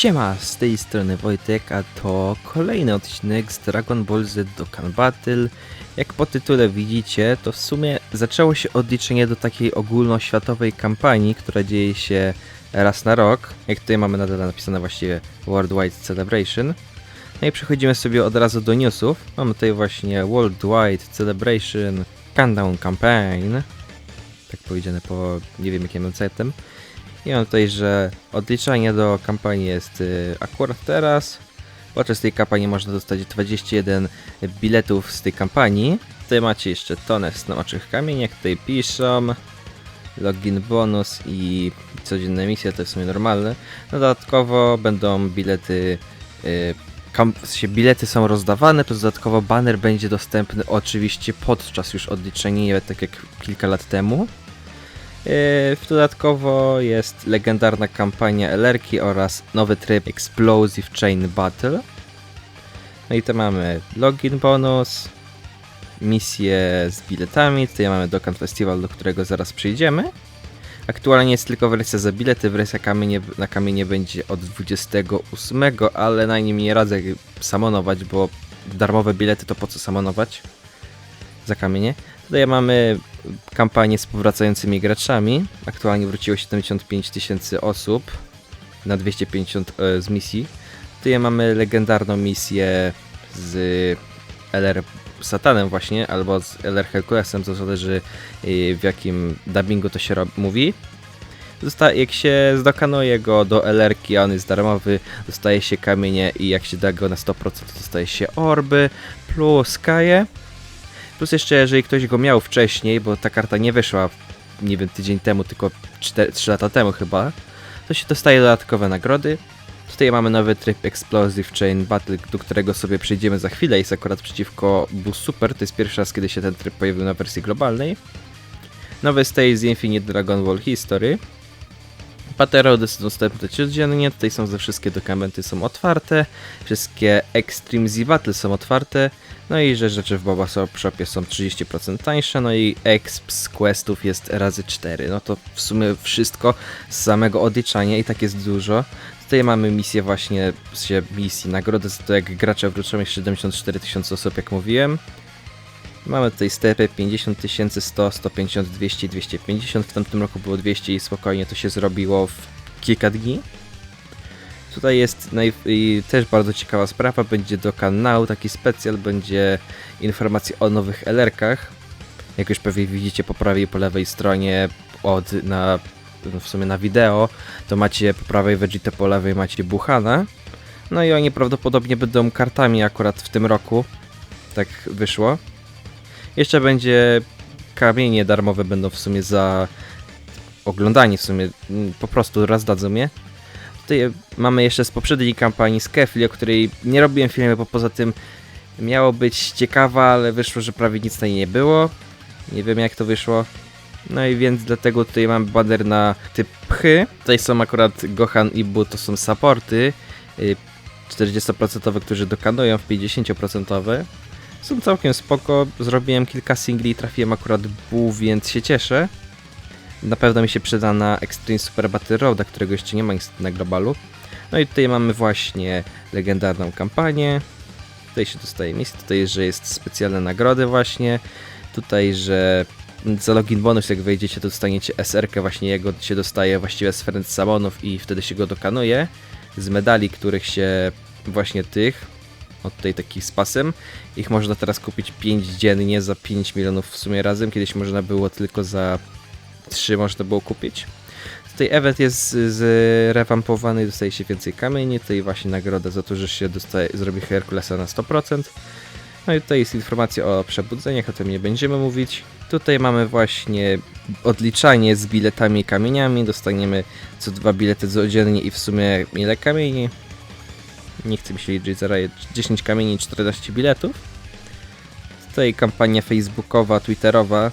Siema, z tej strony Wojtek, a to kolejny odcinek z Dragon Ball Z Dokkan Battle. Jak po tytule widzicie, to w sumie zaczęło się odliczenie do takiej ogólnoświatowej kampanii, która dzieje się raz na rok. Jak tutaj mamy nadal napisane właściwie Worldwide Celebration. No i przechodzimy sobie od razu do newsów. Mamy tutaj właśnie Worldwide Celebration Countdown Campaign. Tak powiedziane po nie wiem jakim konceptem. I mam tutaj, że odliczanie do kampanii jest y, akurat teraz. Podczas tej kampanii można dostać 21 biletów z tej kampanii. Tutaj macie jeszcze tonę snoczych kamieniek, tutaj piszą. Login bonus i codzienne misje to w sumie normalne. Dodatkowo będą bilety. Y, sensie bilety są rozdawane, plus dodatkowo banner będzie dostępny oczywiście podczas już odliczenia, tak jak kilka lat temu. Yy, Dodatkowo jest legendarna kampania LR-ki oraz nowy tryb Explosive Chain Battle. No i to mamy login bonus, misje z biletami, tutaj mamy Dokkan Festival, do którego zaraz przyjdziemy. Aktualnie jest tylko wersja za bilety, wersja kamienie, na kamienie będzie od 28, ale na nim nie radzę samonować, bo darmowe bilety to po co samonować za kamienie. Tutaj mamy kampanię z powracającymi graczami. Aktualnie wróciło 75 tysięcy osób na 250 e, z misji. Tutaj mamy legendarną misję z LR Satanem właśnie, albo z LR Herkulesem, to zależy e, w jakim dubbingu to się mówi. Zosta- jak się zdokanuje go do LR-ki, a on jest darmowy, dostaje się kamienie i jak się da go na 100% to dostaje się orby plus kaje. Plus jeszcze, jeżeli ktoś go miał wcześniej, bo ta karta nie wyszła, nie wiem, tydzień temu, tylko 4, 3 lata temu chyba, to się dostaje dodatkowe nagrody. Tutaj mamy nowy tryb Explosive Chain Battle, do którego sobie przejdziemy za chwilę. Jest akurat przeciwko Bus Super, to jest pierwszy raz, kiedy się ten tryb pojawił na wersji globalnej. Nowy stage z Infinite Dragon Ball History. Paterody są dostępne codziennie, tutaj są ze wszystkie dokumenty są otwarte, wszystkie Extreme Z Battle są otwarte, no i że rzeczy w Boba Shopie są 30% tańsze, no i exp z questów jest razy 4. No to w sumie wszystko z samego odliczania i tak jest dużo. Tutaj mamy misję właśnie, się misji, nagrody za to jak gracze wrócą jest 74 tysiące osób jak mówiłem. Mamy tutaj stepy 50 tysięcy, 100, 150, 200, 250. W tamtym roku było 200 i spokojnie to się zrobiło w kilka dni. Tutaj jest też bardzo ciekawa sprawa, będzie do kanału taki specjal, będzie informacja o nowych LR-kach. Jak już pewnie widzicie po prawej i po lewej stronie od na w sumie na wideo, to macie po prawej Vegeta, po lewej macie Buchana. No i oni prawdopodobnie będą kartami akurat w tym roku. Tak wyszło. Jeszcze będzie kamienie darmowe będą w sumie za oglądanie w sumie, mm, po prostu raz dadzą je. Tutaj mamy jeszcze z poprzedniej kampanii z Kefli, o której nie robiłem filmu, bo poza tym miało być ciekawa, ale wyszło, że prawie nic na niej nie było. Nie wiem jak to wyszło. No i więc dlatego tutaj mam banner na typ pchy. Tutaj są akurat Gohan i Bu, to są supporty. y, 40%, którzy dokanują w 50%. Są całkiem spoko. Zrobiłem kilka singli i trafiłem akurat Bu, więc się cieszę. Na pewno mi się przyda na Extreme Super Battle Road, którego jeszcze nie ma na globalu. No i tutaj mamy właśnie legendarną kampanię. Tutaj się dostaje miejsce, tutaj, że jest specjalne nagrody właśnie. Tutaj, że za login bonus jak wejdziecie, to dostaniecie SR-kę właśnie jego się dostaje właściwie z Friend Samonów i wtedy się go dokanuje. Z medali, których się właśnie tych, od tutaj takich z pasem. Ich można teraz kupić 5 dziennie za 5 milionów w sumie razem. Kiedyś można było tylko za 3 można było kupić. Tutaj event jest zrewampowany, dostaje się więcej kamieni. Tutaj właśnie nagroda za to, że się dostaje, zrobi Herkulesa na 100%. No i tutaj jest informacja o przebudzeniach, o tym nie będziemy mówić. Tutaj mamy właśnie odliczanie z biletami i kamieniami. Dostaniemy co dwa bilety codziennie i w sumie ile kamieni. Nie chcę mi się liczyć, zaraz 10 kamieni i 14 biletów. Tutaj kampania facebookowa, twitterowa.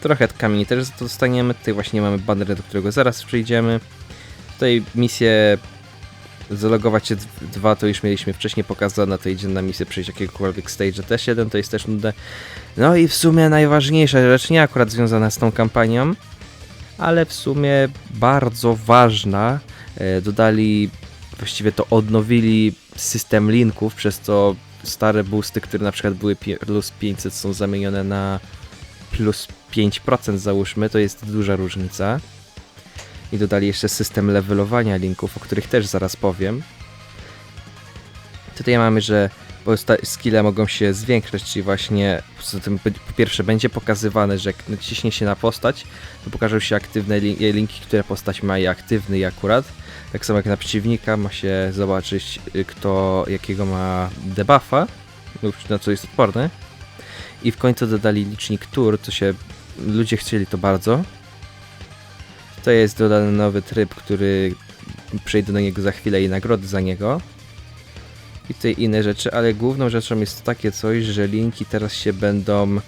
Trochę kamieni też dostaniemy. Tutaj właśnie mamy banner, do którego zaraz przyjdziemy. Tutaj misje zalogować się dwa, to już mieliśmy wcześniej pokazane, to idzie na misję przejść jakiegokolwiek stage też jeden, to jest też nudne. No i w sumie najważniejsza rzecz, nie akurat związana z tą kampanią, ale w sumie bardzo ważna, e, dodali właściwie to odnowili system linków, przez co stare boosty, które na przykład były plus 500 są zamienione na plus 5% załóżmy, to jest duża różnica. I dodali jeszcze system levelowania linków, o których też zaraz powiem. Tutaj mamy, że skille mogą się zwiększać, czyli właśnie po pierwsze będzie pokazywane, że jak naciśnie się na postać, to pokażą się aktywne li linki, które postać ma i aktywny i akurat. Tak samo jak na przeciwnika ma się zobaczyć y, kto jakiego ma debuffa, lub na co jest odporny. I w końcu dodali licznik tur, co się ludzie chcieli to bardzo. To jest dodany nowy tryb, który przejdę do niego za chwilę i nagrody za niego. I tutaj inne rzeczy, ale główną rzeczą jest takie coś, że linki teraz się będą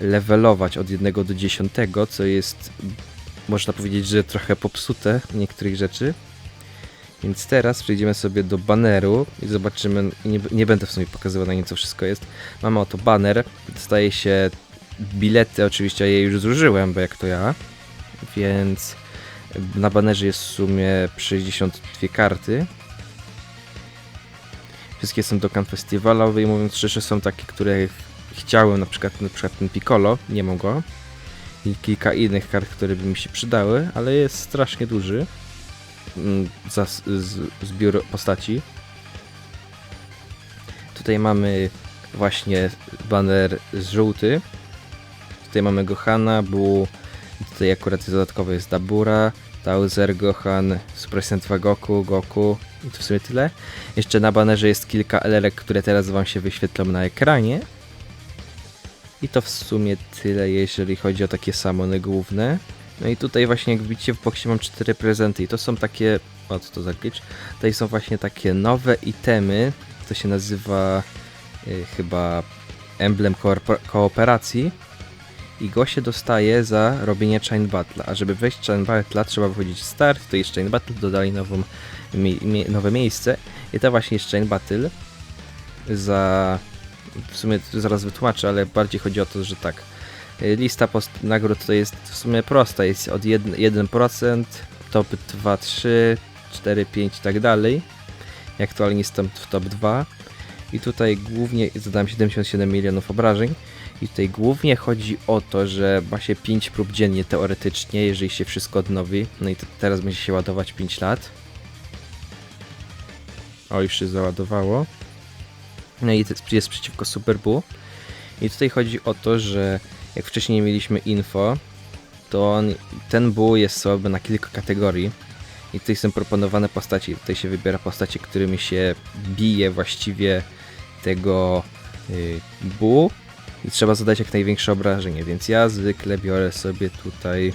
levelować od 1 do 10, co jest można powiedzieć, że trochę popsute niektórych rzeczy. Więc teraz przejdziemy sobie do baneru i zobaczymy, nie, nie będę w sumie pokazywał na nim co wszystko jest. Mamy oto baner, dostaje się bilety, oczywiście je już zużyłem, bo jak to ja, więc na banerze jest w sumie 62 karty. Wszystkie są do Festiwalowej i mówiąc szczerze są takie, które chciałem, na przykład, na przykład ten Piccolo, nie mam go. I kilka innych kart, które by mi się przydały, ale jest strasznie duży mm, za s- z, zbiór postaci. Tutaj mamy właśnie banner żółty. Tutaj mamy Gohana, Bu. Tutaj akurat jest dodatkowo jest Dabura, Tauzer, Gohan, Super Saiyan 2 Goku, Goku. I to w sumie tyle. Jeszcze na banerze jest kilka LR, które teraz Wam się wyświetlą na ekranie. I to w sumie tyle, jeżeli chodzi o takie samony główne. No i tutaj właśnie jak widzicie w boksie mam cztery prezenty i to są takie... O, co to za glitch? Tutaj są właśnie takie nowe itemy. To się nazywa y, chyba emblem kooperacji. I go się dostaje za robienie Chain Battle. A żeby wejść Chain Battle trzeba wychodzić z start, to jest Chain Battle, dodali nową, mi, mi, nowe miejsce. I to właśnie jest Chain Battle za... W sumie zaraz wytłumaczę, ale bardziej chodzi o to, że tak. y, Lista post nagród to jest w sumie prosta, jest od 1%, 1% top 2, 3, 4, 5 i tak dalej. Aktualnie jestem w top 2. I tutaj głównie zadałem 77 milionów obrażeń. I tutaj głównie chodzi o to, że ma się 5 prób dziennie teoretycznie, jeżeli się wszystko odnowi. No i teraz będzie się ładować 5 lat. O, już się załadowało. No i to jest- przeciwko Super Buu. I tutaj chodzi o to, że jak wcześniej mieliśmy info, to on, ten Buu jest słaby na kilka kategorii. I tutaj są proponowane postaci. Tutaj się wybiera postacie, którymi się bije właściwie tego y, Bu i trzeba zadać jak największe obrażenie, więc ja zwykle biorę sobie tutaj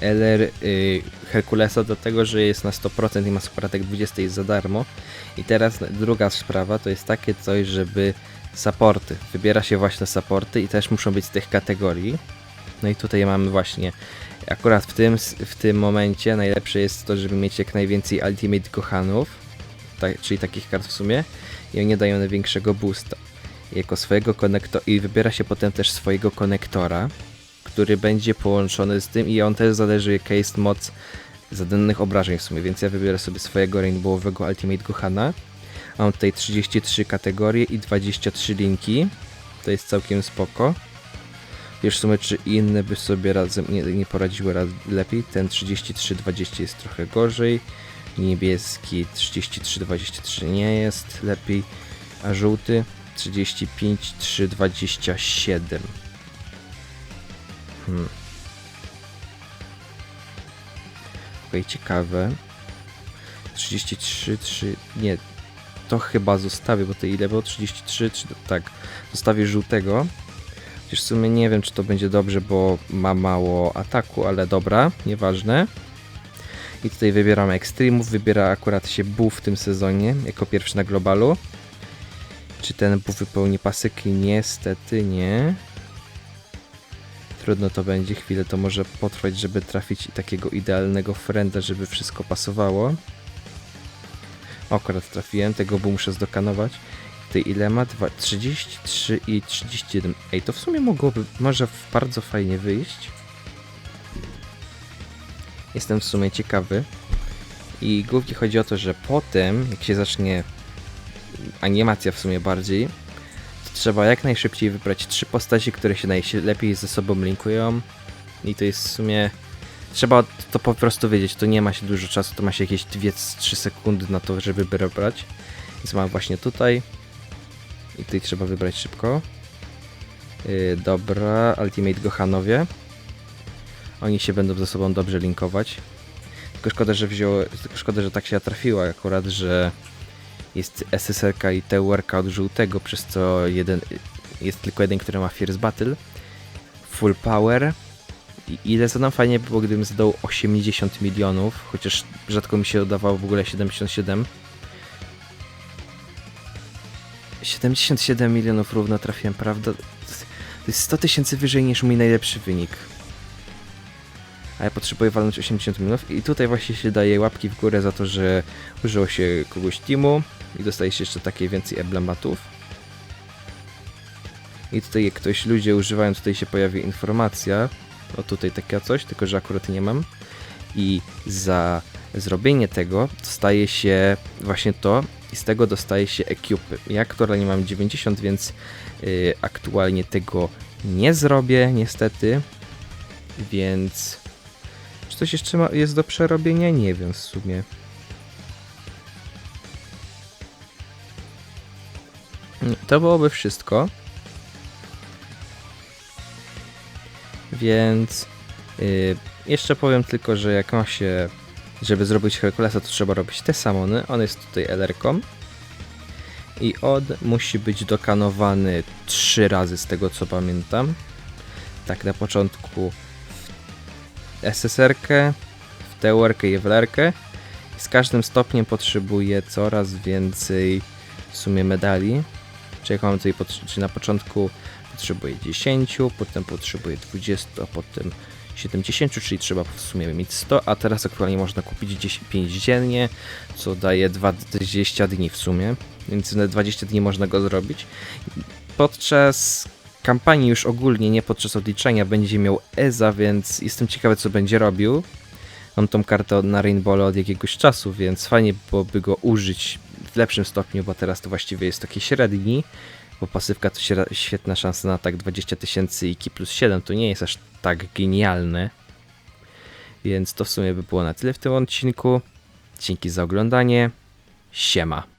LR y, Herkulesa dlatego, że jest na 100% i ma superatek 20 jest za darmo. I teraz druga sprawa to jest takie coś, żeby supporty. Wybiera się właśnie supporty i też muszą być z tych kategorii. No i tutaj mamy właśnie akurat w tym, w tym momencie najlepsze jest to, żeby mieć jak najwięcej Ultimate Gohanów, tak, czyli takich kart w sumie i oni dają największego boosta. Jako swojego konektora i wybiera się potem też swojego konektora, który będzie połączony z tym i on też zależy jest moc zadanych obrażeń w sumie, więc ja wybiorę sobie swojego rainbowowego Ultimate Gohana. Mam tutaj 33 kategorie i 23 linki. To jest całkiem spoko. Wiesz w sumie, czy inne by sobie razem nie, nie poradziły lepiej. Ten 33-20 jest trochę gorzej. Niebieski 33-23 nie jest lepiej. A żółty 35-3-27. Hmm. Okej, ciekawe. 33, 3, nie, to chyba zostawię, bo to ile było? 33, 3, tak, zostawię żółtego. Chociaż w sumie nie wiem, czy to będzie dobrze, bo ma mało ataku, ale dobra, nieważne. I tutaj wybieram Extremów, wybiera akurat się buff w tym sezonie, jako pierwszy na globalu. Czy ten buff wypełni pasyki? Niestety nie. Trudno to będzie, chwilę to może potrwać, żeby trafić takiego idealnego frienda, żeby wszystko pasowało. Akurat trafiłem, tego bu muszę zdokanować. Ty ile ma? Dwa- 33 i 31. Ej, to w sumie mogłoby, może bardzo fajnie wyjść. Jestem w sumie ciekawy. I głównie chodzi o to, że potem, jak się zacznie animacja w sumie bardziej, to trzeba jak najszybciej wybrać trzy postaci, które się najlepiej ze sobą linkują. I to jest w sumie. Trzeba to po prostu wiedzieć. To nie ma się dużo czasu, to ma się jakieś 2-3 sekundy na to, żeby wybrać. Więc mam właśnie tutaj. I tutaj trzeba wybrać szybko. Yy, dobra, Ultimate Gohanowie. Oni się będą ze sobą dobrze linkować. Tylko szkoda, że wziął. Tylko szkoda, że tak się trafiło akurat, że jest SSR i TUR od żółtego, przez co jeden, jest tylko jeden, który ma Fierce Battle. Full Power. I ile zadam? Fajnie by było, gdybym zadał 80 milionów, chociaż rzadko mi się udawało w ogóle 77. 77 milionów równo trafiłem, prawda? To jest 100 tysięcy wyżej niż mój najlepszy wynik. A ja potrzebuję walnąć 80 milionów i tutaj właśnie się daje łapki w górę za to, że użyło się kogoś teamu i dostaje się jeszcze takie więcej emblematów. I tutaj jak ktoś ludzie używają, tutaj się pojawi informacja. O tutaj takie coś, tylko że akurat nie mam. I za zrobienie tego dostaje się właśnie to i z tego dostaje się ekipy. Ja aktualnie mam 90, więc yy, aktualnie tego nie zrobię niestety. Więc czy coś jeszcze ma, jest do przerobienia? Nie wiem w sumie. Nie, To byłoby wszystko. Więc yy, jeszcze powiem tylko, że jak ma się, żeby zrobić Herkulesa, to trzeba robić te samony. On jest tutaj LR-ką. I od musi być dokanowany trzy razy z tego co pamiętam. Tak, na początku SSR-kę, w TUR-kę i w LR-kę. Z każdym stopniem potrzebuje coraz więcej w sumie medali. Czyli jak tutaj, czyli na początku potrzebuje 10, potem potrzebuje 20, a potem 70, czyli trzeba w sumie mieć 100, a teraz aktualnie można kupić 10, 5 dziennie, co daje 20 dni w sumie, więc na 20 dni można go zrobić. Podczas kampanii już ogólnie, nie podczas odliczenia, będzie miał EZA, więc jestem ciekawy co będzie robił. Mam tą kartę na Rainbow od jakiegoś czasu, więc fajnie byłoby go użyć w lepszym stopniu, bo teraz to właściwie jest taki średni, bo pasywka to świetna szansa na tak 20 tysięcy i ki plus 7 to nie jest aż tak genialne. Więc to w sumie by było na tyle w tym odcinku. Dzięki za oglądanie. Siema.